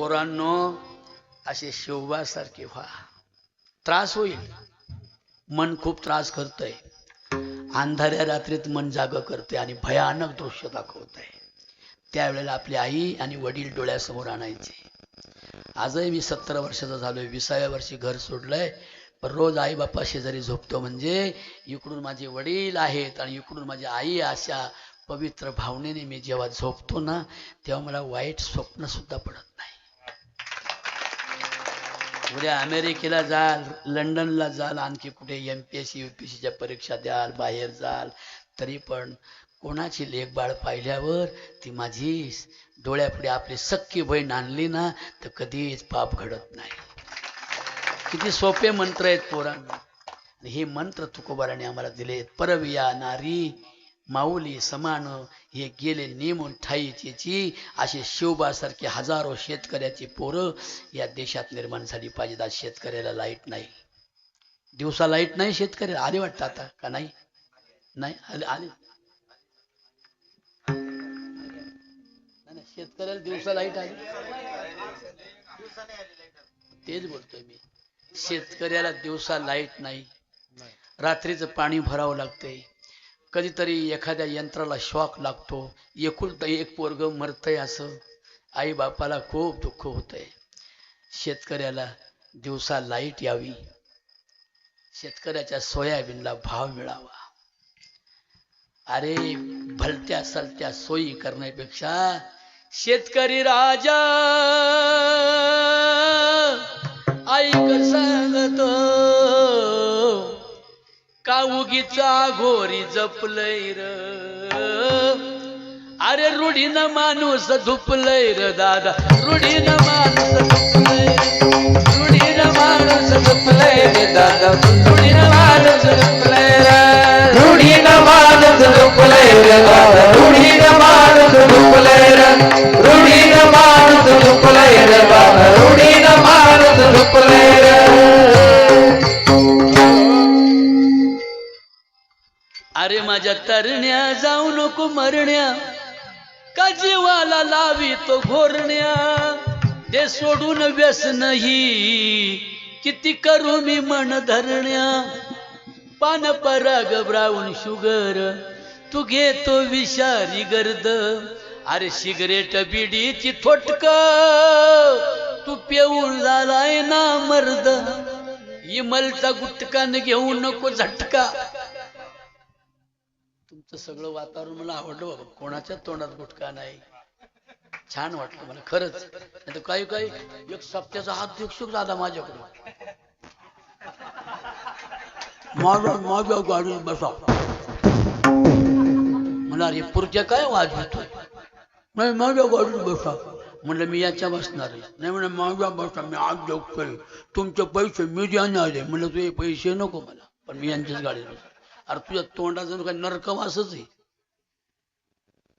पोरांनो असे शिवबासारखे व्हा. त्रास होईल. मन खूप त्रास करतंय. अंधाऱ्या रात्रीत मन जाग करते आणि भयानक दृश्य दाखवत आहे त्यावेळेला आपली आई आणि वडील डोळ्यासमोर आणायचे. आजही मी सत्तर वर्षाचा झालोय विसाव्या वर्षी घर सोडलंय. पण रोज आई बाप्पा शेजारी झोपतो म्हणजे इकडून माझे वडील आहेत आणि इकडून माझी आई अशा पवित्र भावनेने मी जेव्हा झोपतो ना तेव्हा मला वाईट स्वप्न सुद्धा पडत नाही. उद्या अमेरिकेला जाल लंडनला जाल आणखी कुठे M P S C U P सीच्या परीक्षा द्याल बाहेर जाल तरी पण कोणाची लेखबाळ पाहिल्यावर ती माझी डोळ्यापुढे आपली सख्खी बहीण आणली ना तर कधीच पाप घडत नाही. किती सोपे मंत्र आहेत पोरांना. हे मंत्र तुकोबाराने आम्हाला दिलेत. परविया नारी माऊली समान हे गेले नेमून ठाईचेची असे शिवबासारखे हजारो शेतकऱ्याची पोरं या देशात निर्माण झाली पाहिजेत. आज शेतकऱ्याला लाइट नाही. दिवसा लाइट नाही शेतकऱ्याला. आले वाटतं आता का नाही? नाही आले आले. नाही, शेतकऱ्याला दिवसा लाइट आली. तेच बोलतोय मी. शेतकऱ्याला दिवसा लाइट नाही. रात्रीचं पाणी भरावं लागतंय. कधीतरी एखाद्या यंत्राला शॉक लागतो. एकुलता एक पोरग मरतंय असं आई बापाला खूप दुःख होतंय. शेतकऱ्याला दिवसा लाइट यावी. शेतकऱ्याच्या सोयाबीनला भाव मिळावा. अरे भलत्या सलत्या सोयी करण्यापेक्षा शेतकरी राजा ऐक सांगतो. का उगीचा घोरी जपलय र? अरे रुढीनं माणूस झुपलंय र दादा? रुढीनं माणूस झुपलंय रुढीनं माणूस झुपलंय रे दादा? रुढीनं माणूस झुपलंय र? रूढीनं माणूस झोपलंय रे दादा? रूढीनं माणूस झोपलंय रे? रूढीनं माणूस झोपलंय रे दादा? रूढीनं माणूस झोपलंय र? अरे माझ्या तरण्या जाऊ नको मरण्या. का जीवाला लावी तो घोरण्या? ते सोडून व्यसन ही किती करू मी मन धरण्या. पान पराग ब्राऊन शुगर तू घेतो विषारी गर्द. अरे सिगरेट बिडीची थोटक. तू पेऊन झालाय ना मर्द. इमलचा गुटकान घेऊ नको झटका. तर सगळं वातावरण मला आवडलं बाबा. कोणाच्या तोंडात गुटका नाही. छान वाटलं मला खरंच. नाही काही काही एक सप्त्याचा हात भिक्षुक दादा माझ्याकडून. माझ्या माझ्या गाडी बसा. म्हणा रे पुरच्या काय वाजवतोय नाही माझ्या गाडीत बसा. म्हणलं मी याच्या बसणार आहे. नाही म्हणलं माझ्या बसा मी आज जगतोय तुमचे पैसे मी देणार आले म्हणलं तुझे पैसे नको मला पण मी यांच्याच गाडीत बसतो अरे तुझ्या तोंडाचा काय नरकवासच आहे.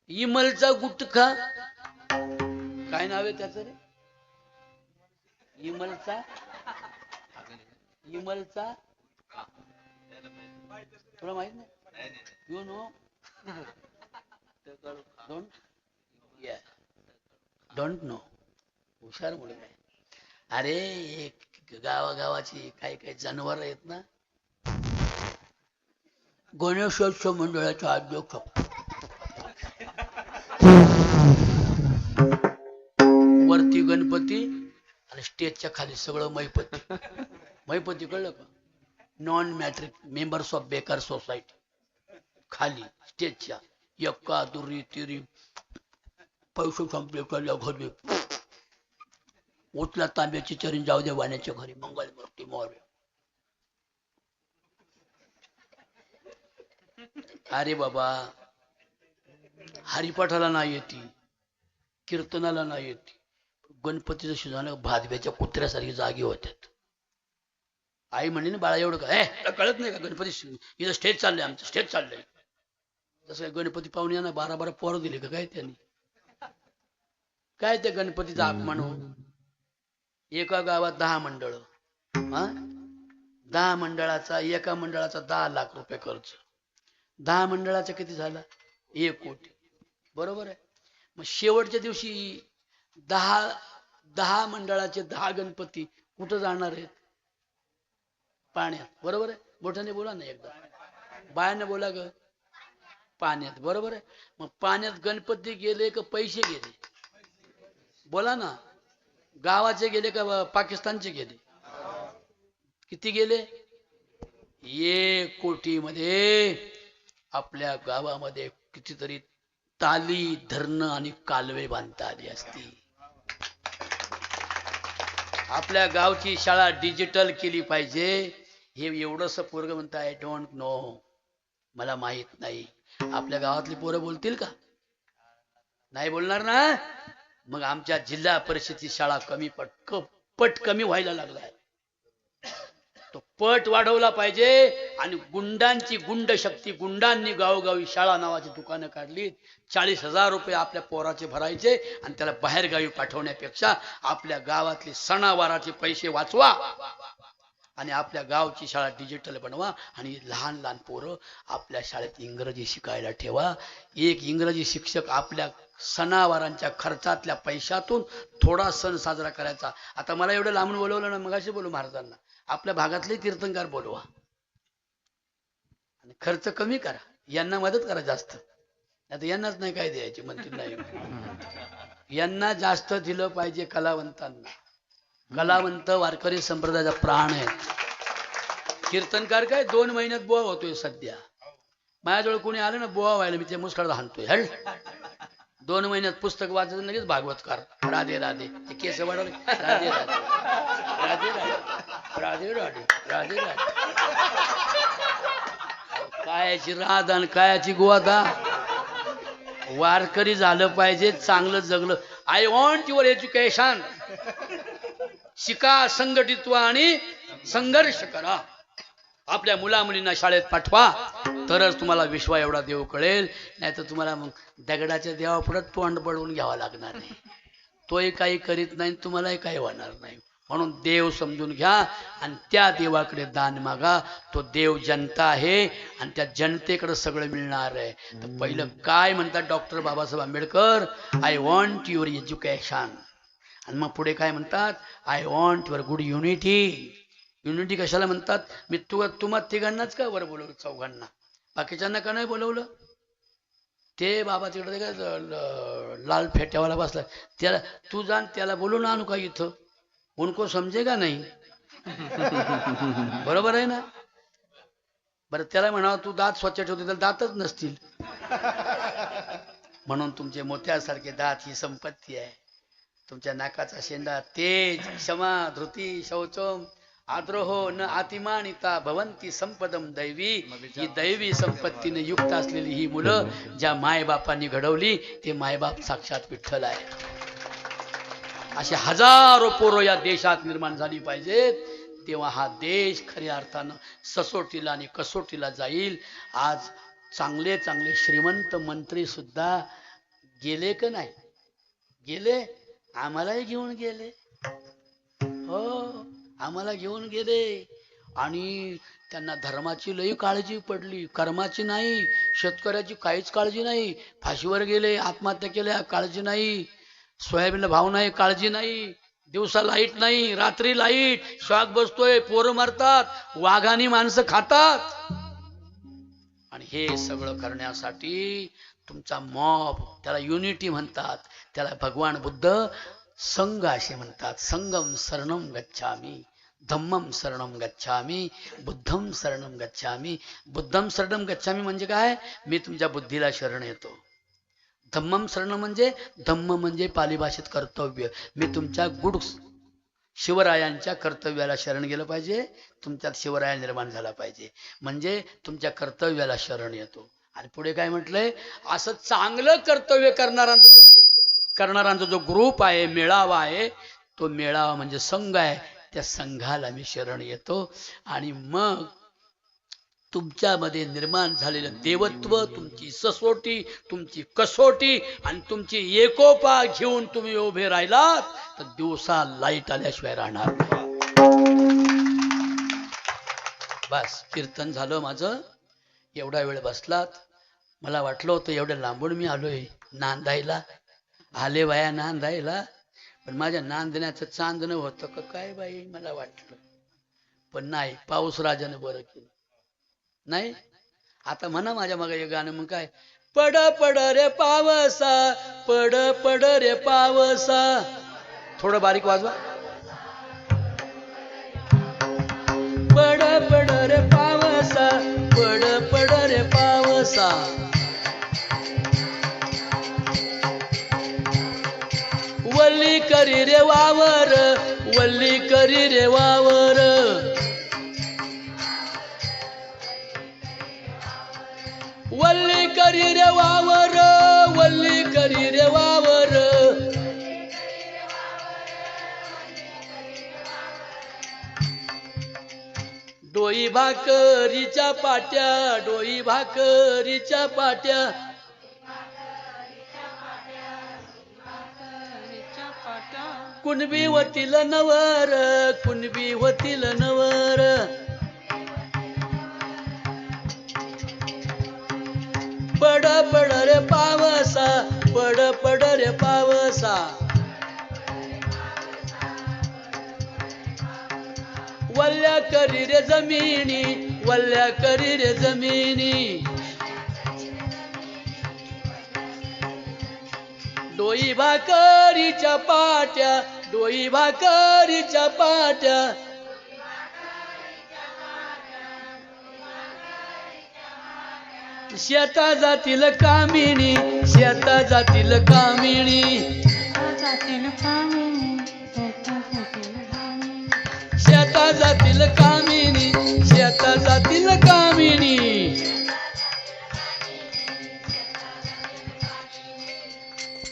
इमलचा गुटखा. काय नाव आहे त्याच रे? इमलचा? इमलचा? तुला माहीत नाही? You know don't don't know हुशार मुलगा अरे एक गावागावाची काही काही जनावर आहेत ना गणेशोत्सव मंडळाचा अध्यक्ष. वरती गणपती आणि स्टेजच्या खाली सगळं मैपती. मैपती कळलं का? नॉन मॅट्रिक मेंबर्स ऑफ बेकार सोसायटी खाली स्टेजच्या यक्का दुरी तिरी. पैसे संपले कळल्या घरी. उचला तांब्याची चरण जाऊ दे वाण्याच्या घरी. मंगल मूर्ती मोर्य. अरे बाबा हरिपाठाला नाही येते कीर्तनाला नाही येते. गणपतीचं शिजवणं भादव्याच्या कुत्र्यासारखी जागी होत्यात. आई म्हणे ना बाळा एवढं काय कळत नाही का गणपती इथं स्टेज चाललंय आमचं स्टेज चाललंय. तसं काय गणपती पाहुणे यांना बारा बारा पोरं दिले का? काय त्यांनी? काय त्या गणपतीचा अपमान हो? एका गावात दहा मंडळ हा? दहा मंडळाचा एका मंडळाचा दहा लाख रुपये खर्च. दहा मंडळाचा किती झाला? एक कोटी. बरोबर आहे? मग शेवटच्या दिवशी दहा दहा मंडळाचे दहा गणपती कुठं जाणार आहेत? पाण्यात. बरोबर आहे? मोठ्याने बोला ना एकदा. बायाने बोला ग. पाण्यात. बरोबर आहे? मग पाण्यात गणपती गेले का पैसे गेले? बोला ना. गावाचे गेले का पाकिस्तानचे गेले? किती गेले? एक कोटी मध्ये आपल्या गावामध्ये कितीतरी ताली धरणं आणि कालवे बांधता आली असती आपल्या गावची शाळा डिजिटल केली पाहिजे. हे एवढंस पोरग म्हणत आय डोंट नो मला माहीत नाही. आपल्या गावातली पोरं बोलतील का? नाही बोलणार ना? मग आमच्या जिल्हा परिषदेची शाळा कमी पट पट कमी व्हायला लागलाय. पट वाढवला पाहिजे आणि गुंडांची गुंड शक्ती गुंडांनी गावोगावी शाळा नावाची दुकानं काढली. चाळीस हजार रुपये आपल्या पोराचे भरायचे आणि त्याला बाहेरगावी पाठवण्यापेक्षा आपल्या गावातले सणावाराचे पैसे वाचवा आणि आपल्या गावची शाळा डिजिटल बनवा आणि लहान लहान पोरं आपल्या शाळेत इंग्रजी शिकायला ठेवा. एक इंग्रजी शिक्षक आपल्या सणावारांच्या खर्चातल्या पैशातून थोडा सण साजरा करायचा. आता मला एवढं लांबून बोलवलं ना मगाशी बोलू महाराजांना. आपल्या भागातले कीर्तनकार बोलवा. आणि खर्च कमी करा. यांना मदत करा जास्त. आता यांनाच नाही काय द्यायचे म्हणतील नाही. यांना जास्त दिलं पाहिजे कलावंतांना. कलावंत वारकरी संप्रदायाचा प्राण आहे. कीर्तनकार काय दोन महिन्यात बोवा होतोय सध्या. माझ्याजवळ कोणी आलं ना बोवा व्हायला मी ते मुसकाळा हाणतोय. हल दोन महिन्यात पुस्तक वाचायचं लगेच भागवतकार. राधे राधे. ते केस वाढवले. राधे राधे. राधे राधे. राधे राधे राधे राधे कायाची राध आणि कायाची गोवादा वारकरी झालं पाहिजे चांगलं जगलं. आय वॉन्ट युअर एज्युकेशन शिका संघटित व्हा आणि संघर्ष करा. आपल्या मुला मुलींना शाळेत पाठवा. तरच तुम्हाला विश्वा एवढा देव कळेल. नाही तर तुम्हाला मग दगडाच्या देवापुढत तोंड पडवून घ्यावा लागणार नाही. तोही काही करीत नाही तुम्हालाही काही होणार नाही. म्हणून देव समजून घ्या आणि त्या देवाकडे दान मागा. तो देव जनता आहे आणि त्या जनतेकडे सगळं मिळणार आहे. तर पहिलं काय म्हणतात doctor Babasaheb Ambedkar? I want your education आणि मग पुढे काय म्हणतात? I want your good unity unity कशाला म्हणतात? मी तू तुम्हा तिघांनाच का बरं बोलवलं? चौघांना. बाकीच्यांना का नाही बोलवलं? ते बाबा तिकडे काय लाल फेट्यावाला बसला. त्याला तू जाण त्याला बोलून आणू का इथं? उनको समजेगा नाही। बरोबर आहे ना? बरं त्याला म्हणावं तू दात स्वच्छ ठेवते त्याला दातच नसतील. म्हणून तुमचे मोत्यासारखे दात ही संपत्ती आहे. तुमच्या नाकाचा शेंडा तेज क्षमा धृती शौचम आद्रोहो न आतिमानिता भवंती संपदम दैवी. ही दैवी संपत्तीने युक्त असलेली ही मुलं ज्या मायबापांनी घडवली ते मायबाप साक्षात विठ्ठल आहे असे हजारो पोरं या देशात निर्माण झाली पाहिजेत. तेव्हा हा देश खऱ्या अर्थानं ससोटीला आणि कसोटीला जाईल. आज चांगले चांगले श्रीमंत मंत्री सुद्धा गेले का नाही? गेले? आम्हालाही घेऊन गेले. हो आम्हाला घेऊन गेले. आणि त्यांना धर्माची लई काळजी पडली. कर्माची नाही शेतकऱ्याची काहीच काळजी नाही. फाशीवर गेले आत्महत्या केल्या काळजी नाही. सोयाबीनला भाव नाही काळजी नाही दिवसा लाइट नाही रात्री लाइट श्वास बसतोय पोरं मरतात वाघानी माणसं खातात. आणि हे सगळं करण्यासाठी तुमचा मॉब त्याला युनिटी म्हणतात त्याला भगवान बुद्ध संघ असे म्हणतात. संगम शरणम गच्छामी धम्मम शरणम गच्छामी बुद्धम शरणम गच्छामी. बुद्धम शरणम गच्छामी म्हणजे काय? मी तुमच्या बुद्धीला शरण येतो. धम्मम शरण म्हणजे धम्म म्हणजे पाली भाषेत कर्तव्य. मी तुमच्या गुड शिवरायांच्या कर्तव्याला शरण गेलं पाहिजे तुमच्यात शिवराया निर्माण झाला पाहिजे. म्हणजे तुमच्या कर्तव्याला शरण येतो. आणि पुढे काय म्हटलंय? असं चांगलं कर्तव्य करणाऱ्यांचा जो करणाऱ्यांचा जो ग्रुप आहे मेळावा आहे तो मेळावा म्हणजे संघ आहे. त्या संघाला मी शरण येतो. आणि मग तुमच्यामध्ये निर्माण झालेलं देवत्व तुमची ससोटी तुमची कसोटी आणि तुमची एकोपा घेऊन तुम्ही उभे राहिलात तर दिवसा लाइट आल्याशिवाय राहणार बस कीर्तन झालं माझं. एवढा वेळ बसलात. मला वाटलं होतं एवढ्या लांबून मी आलोय नांदायला. आले बाया नांदायला. पण माझ्या नांदण्याचं चांदणं होतं का काय बाई मला वाटलं. पण नाही पाऊस राजानं बरं केलं. नाही? आता म्हणा माझ्या मग हे गाणं मग काय? पड पड रे पावसा पड पड रे पावसा. थोडं बारीक वाजवा. पड पड रे पावसा पड पड रे पावसा. वल्ली करी रे वावर वल्ली करी रे वावर. वावर वल्ली करी रे वावर डोई भाकरीच्या पाट्या डोई भाकरीच्या पाट्या कुणबी होतील नवर कुणबी होतील नवर पड पड रे पावसा पड पड रे पावसा. वल्ल्या करी रे जमिनी वल्ल्या करी रे जमिनी. डोई भाकरीच्या पाट्या डोई भाकरीच्या पाट्या. शेता जातील कामिणी शेता जातील कामिणी शेता जातील कामिणी शेता जातील कामिणी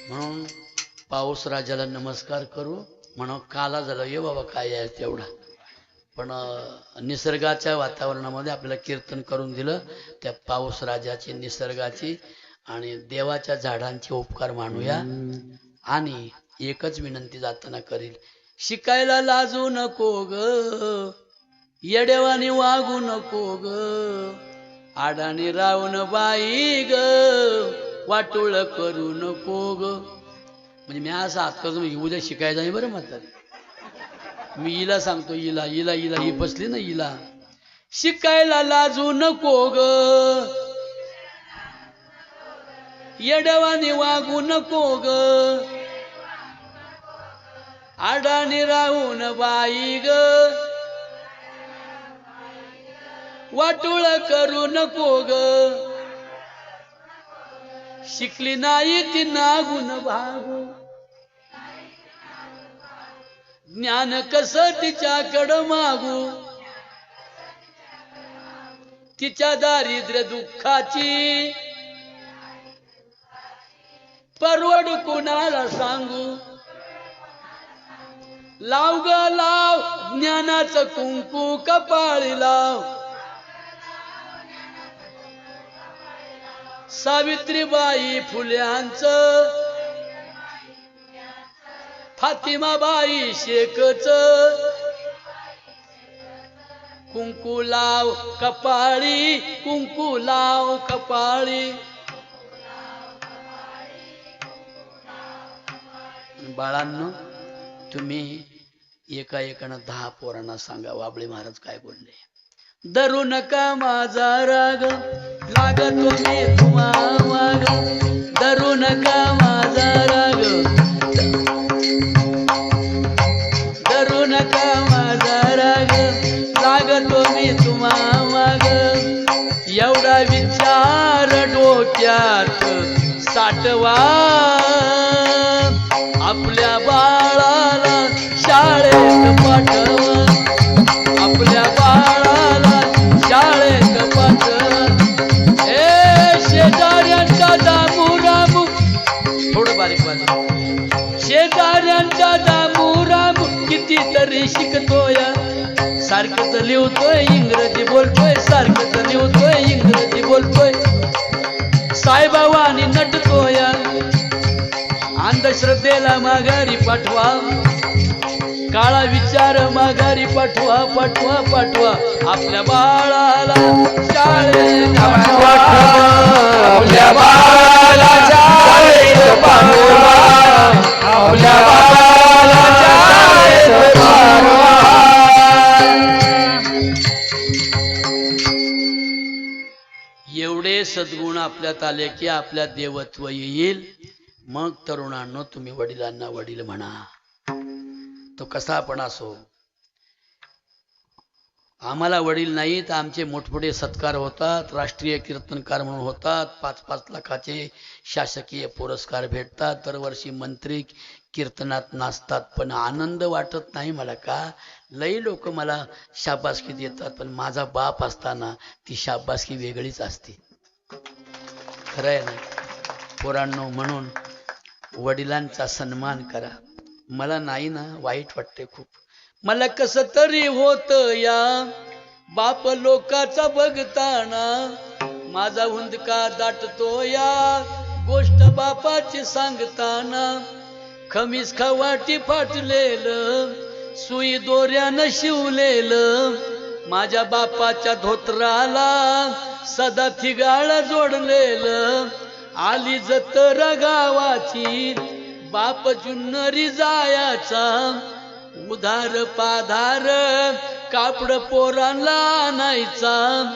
म्हणून पाऊस राजाला नमस्कार करू म्हणून काला झालं ये बाबा काय आहे तेवढा? पण निसर्गाच्या वातावरणामध्ये आपल्याला कीर्तन करून दिलं. त्या पाऊस राजाची निसर्गाची आणि देवाच्या झाडांचे उपकार मानूया. आणि एकच विनंती जाताना करील. शिकायला लाजू नको ग. येडेवानी वागू नको ग. आडाने रावण बाई ग. वाटोळ करू नको ग. म्हणजे मी असं हात करतो उद्या शिकायचं नाही बरं म्हणतात. मी हिला सांगतो हिला हिला हिला ही बसली ना हिला. शिकायला लाजू नको ग. येडवाने वागू नको ग. आडाने राहून बाई ग. वाटोळ करू नको ग. शिकली नाही ती नागून भागू. ज्ञान कस तिच्याकडं मागू? तिच्या दारिद्र्य दुःखाची. परवड कुणाला सांगू? लाव ग लाव. ज्ञानाचं कुंकू कपाळी लाव. सावित्रीबाई फुल्यांचं. फातिमाबाई शेकच कुंकू लाव कपाळी कुंकू लाव कपाळी. बाळांनो तुम्ही एका एकानं दहा पोरांना सांगा वाबळे महाराज काय बोलले? धरू नका माझा राग लागतो मी तुम्हा धरू नका माझा राग माझा राग लागतो मी तुम्हा माग एवढा विचार डोक्यात साठवा. आपल्या बाळाला शाळेत पाठवा. सारखं तर लिहतोय इंग्रजी बोलतोय सारखं तर लिहतोय इंग्रजी बोलतोय. साईबाबांनी नटतोय. अंधश्रद्धेला माघारी पाठवा. काळा विचार माघारी पाठवा पाठवा पाठवा. आपल्या बाळाला शाळेत पाठवा. आपल्या बाळाला शाळेत पाठवा. आपल्यात आले की आपल्या देवत्व येईल. मग तरुणांनो तुम्ही वडिलांना वडील म्हणा. तो कसा पण असो. आम्हाला वडील नाही तर आमचे मोठमोठे सत्कार होतात राष्ट्रीय कीर्तनकार म्हणून होतात पाच पाच लाखाचे शासकीय पुरस्कार भेटतात दरवर्षी मंत्री कीर्तनात नाचतात पण आनंद वाटत नाही मला का? लई लोक मला शाबासकी देतात पण माझा बाप असताना ती शाबासकी वेगळीच असते. खरं आहे ना? पोरांनो म्हणून वडिलांचा सन्मान करा. मला नाही ना वाईट वाटते खूप. मला कस तरी होत या? बाप लोकाचा बघताना माझा हुंदका दाटतो या. गोष्ट बापाची सांगताना खमीस खवाटी फाटलेलं सुई दोऱ्यानं शिवलेलं माझ्या बापाच्या धोत्राला सदा थिगाळ जोडलेलं आली जतर गावाची. बाप जुन्नरी जायाचा उधार पाधार कापड पोरांना आणायचा.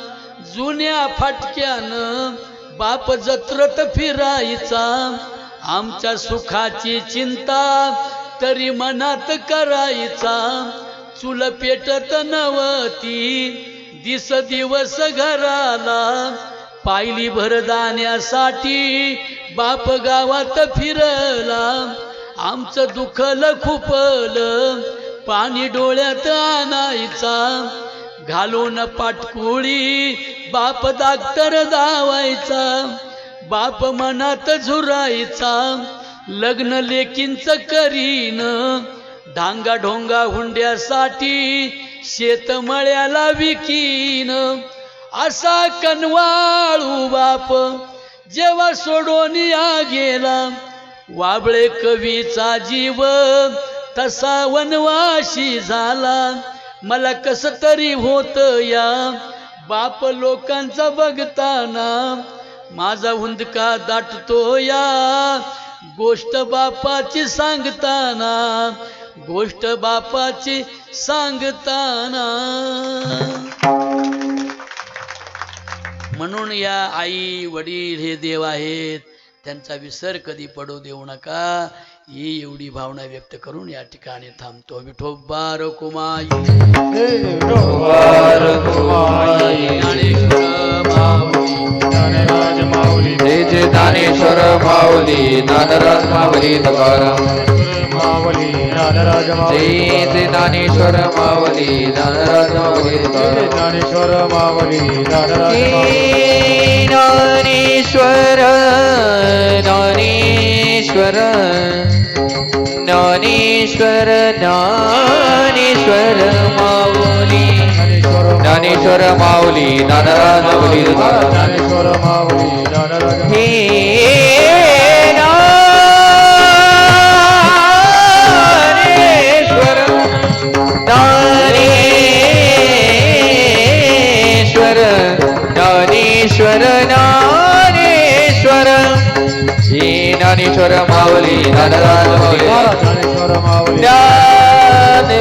जुन्या फाटक्यानं बाप जत्रत फिरायचा. आमच्या सुखाची चिंता तरी मनात करायचा. चुल पेटत नवती दिस दिवस घराला पायली भरदाण्यासाठी बाप गावात फिरला. आमचं दुखल खुपलं पाणी डोळ्यात आणायचा. घालून पाटकुळी बाप दाक्तर धावायचा बाप मनात झुरायचा. लग्न लेकींच करीन. डांगा ढोंगा हुंड्यासाठी शेतमळ्याला विकीन. असा कनवाळू बाप जेव्हा सोडून या गेला वाबळे कवीचा जीव तसा वनवाशी झाला. मला कस तरी होत या बाप लोकांचा बघताना माझा हुंदका दाटतो या गोष्ट बापाची सांगताना. गोष्ट बापाची सांगताना. म्हणून या आई वडील हे देव आहेत त्यांचा विसर कधी पडू देऊ नका. ही एवढी भावना व्यक्त करून या ठिकाणी थांबतो विठोबार कुमाई. माऊली जय जय ज्ञानेश्वर माऊली ज्ञानराज माऊली तुकाराम. मावली ज्ञानराज जय जय ज्ञानेश्वर माऊली ज्ञानराज माऊली तुकाराम ज्ञानेश्वर मावली ज्ञानराज ज्ञानेश्वर ज्ञानेश्वर ज्ञानेश्वर ज्ञानेश्वर माऊली ज्ञानेश्वर माऊली ज्ञानराज माऊली ज्ञानेश्वर मावली ज्ञानराज हे ज्ञानेश्वर ज्ञानेश्वर हे ज्ञानेश्वर माऊली ज्ञानराज माऊली ज्ञानेश्वर मावली ज्ञानेश्वर.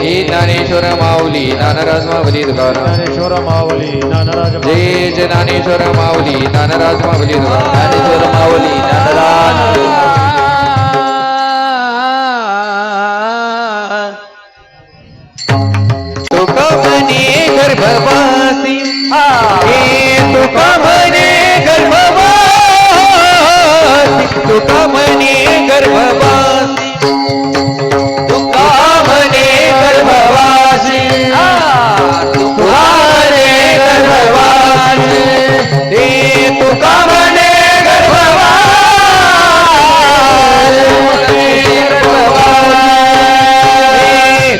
हे ज्ञानेश्वर माऊली ज्ञानराज माऊली ज्ञानेश्वर मावली ज्ञानराज जय ज्ञानेश्वर माऊली ज्ञानराज माऊली ज्ञानेश्वर माऊली ज्ञानराज तुका म्हणे गर्भवासी. तुका म्हणे गर्भवासी. तुका म्हणे गर्भवासी.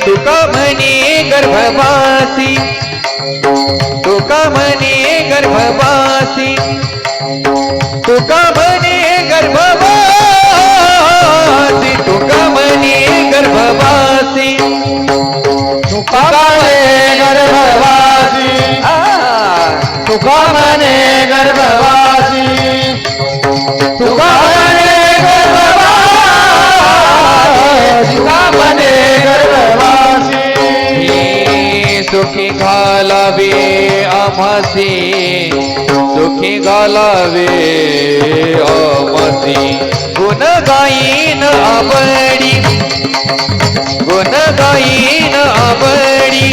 तुका म्हणे गर्भवासी. हे तुका म्हणे गर्भवासी. तुका म्हणे गर्भवासी तुका म्हणे गर्भवासी. तुका म्हणे गर्भवासी. तुका म्हणे गर्भवासी. तुका म्हणे गर्भवासी. तुका म्हणे गर्भवासी. सुखी घालावे आमसी आम्हासी गुण गाईन आवडी. गुण गाईन आवडी.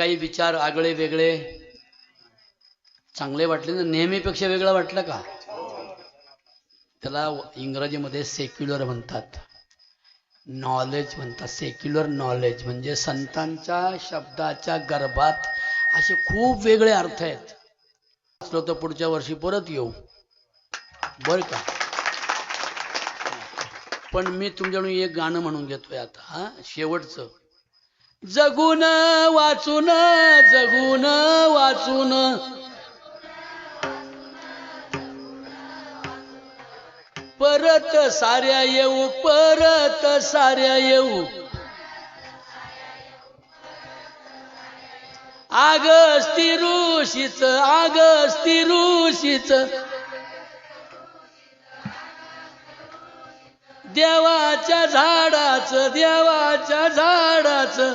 काही विचार आगळे वेगळे चांगले वाटले ना नेहमीपेक्षा वेगळं वाटलं का? त्याला इंग्रजीमध्ये सेक्युलर म्हणतात. नॉलेज म्हणतात. सेक्युलर नॉलेज म्हणजे संतांच्या शब्दाच्या गर्भात असे खूप वेगळे अर्थ आहेत. असलो तर पुढच्या वर्षी परत येऊ. बर का? पण मी तुमच्याकडून एक गाणं म्हणून घेतोय आता हा शेवटचं. जगून वाचून जगून वाचून. परत साऱ्या येऊ परत साऱ्या येऊ. आगस्ती ऋषीच आगस्ती ऋषीच देवाच्या झाडाचं देवाच्या झाडाचं.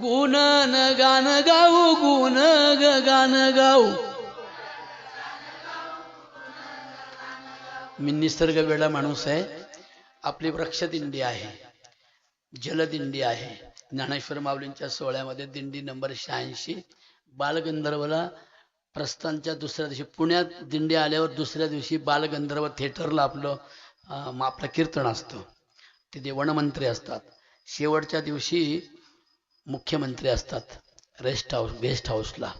गुणन गाण गाऊ गुण ग गाऊ. मी निसर्ग वेळा माणूस आहे. आपली वृक्षदिंडी आहे. जलदिंडी आहे. ज्ञानेश्वर माऊलींच्या सोहळ्यामध्ये दिंडी नंबर शहाऐंशी. बालगंधर्वला प्रस्थानच्या दुसऱ्या दिवशी पुण्यात दिंडी आल्यावर दुसऱ्या दिवशी बालगंधर्व थिएटरला आपलं आपलं कीर्तन असतं. तिथे वनमंत्री असतात. शेवटच्या दिवशी मुख्यमंत्री असतात रेस्ट हाऊस गेस्ट हाऊसला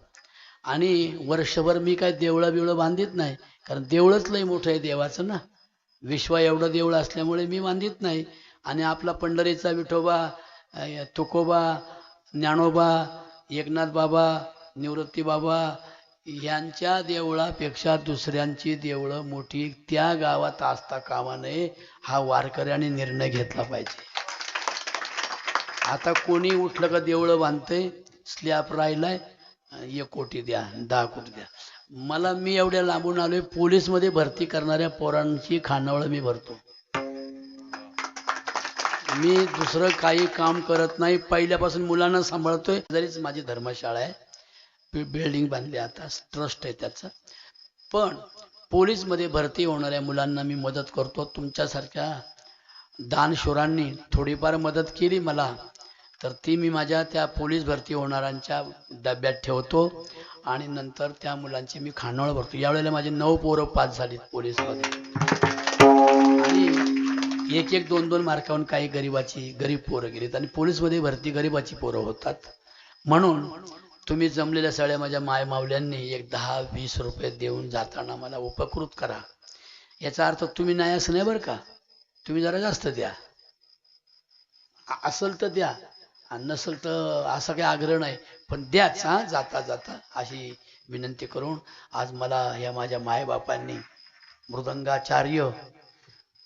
आणि वर्षभर मी काय देवळं बिवळं बांधित नाही कारण देवळंच लई मोठं आहे देवाचं ना. विश्वा एवढं देवळं असल्यामुळे मी बांधित नाही. आणि आपला पंढरीचा विठोबा तुकोबा ज्ञानोबा एकनाथ बाबा निवृत्ती बाबा यांच्या देवळापेक्षा दुसऱ्यांची देवळं मोठी त्या गावात असता कामा नये हा वारकऱ्याने निर्णय घेतला पाहिजे. आता कोणी उठलं का देवळं बांधतंय स्लॅब राहिलाय एक कोटी द्या दहा कोटी द्या. मला मी एवढ्या लांबून आलोय पोलीसमध्ये भरती करणाऱ्या पोरांची खानावळ मी भरतो. मी दुसरं काही काम करत नाही पहिल्यापासून मुलांना सांभाळतोय. जरीच माझी धर्मशाळा आहे बिल्डिंग बांधली. आता ट्रस्ट आहे त्याचा. पण पोलीसमध्ये भरती होणाऱ्या मुलांना मी मदत करतो. तुमच्यासारख्या दानशूरांनी थोडीफार मदत केली मला तर ती मी माझ्या त्या पोलीस भरती होणाऱ्यांच्या डब्यात ठेवतो आणि नंतर त्या मुलांची मी खानावळ भरतो. यावेळेला माझे नऊ पोरं पास झालीत पोलीसमध्ये. आणि एक एक दोन दोन मार्कावरून काही गरिबाची गरीब पोरं गेलीत आणि पोलीसमध्ये भरती गरिबाची पोरं होतात. म्हणून तुम्ही जमलेल्या सगळ्या माझ्या मायमावल्यांनी एक दहा वीस रुपये देऊन जाताना मला उपकृत करा. याचा अर्थ तुम्ही नाही असं नाही बरं का? तुम्ही जरा जास्त द्या. असेल तर द्या. आणि नसेल तर असा काही आग्रह नाही. पण द्याच हा जाता जाता अशी विनंती करून आज मला या माझ्या मायबापांनी मृदंगाचार्य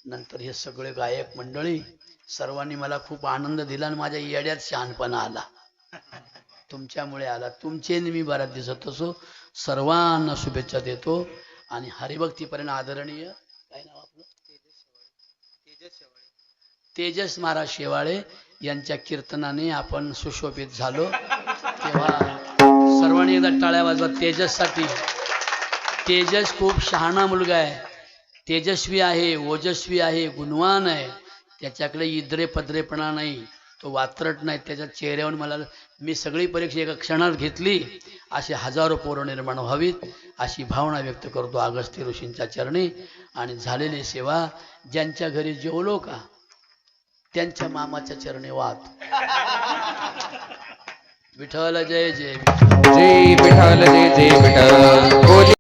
नंतर हे सगळे गायक मंडळी सर्वांनी मला खूप आनंद दिला आणि माझ्या येड्यात शहाणपणा आला. तुमच्यामुळे आला. तुमचे मी बऱ्याच दिसत असो सर्वांना शुभेच्छा देतो. आणि हरिभक्तीपर्यंत आदरणीय काय नाव आपलं? तेजस महाराज शेवाळे यांच्या कीर्तनाने आपण सुशोभित झालो. तेव्हा सर्वांनी एकदा टाळ्या वाजवा तेजससाठी. तेजस खूप शहाणा मुलगा आहे. तेजस्वी आहे ओजस्वी आहे गुणवान आहे. त्याच्याकडे इद्रे पद्रेपणा नाही. तो वात्रट नाही त्याच्या चेहऱ्यावर मला मी सगळी परीक्षा एका क्षणात घेतली असे हजारो पोरं निर्माण व्हावीत अशी भावना व्यक्त करतो अगस्त्य ऋषींच्या चरणी. आणि झालेली सेवा ज्यांच्या घरी जेवलो का त्यांच्या मामाच्या चरणी वात. विठ्ठल जय जय विठ्ठल. जय विठ्ठल जय जय विठ्ठल.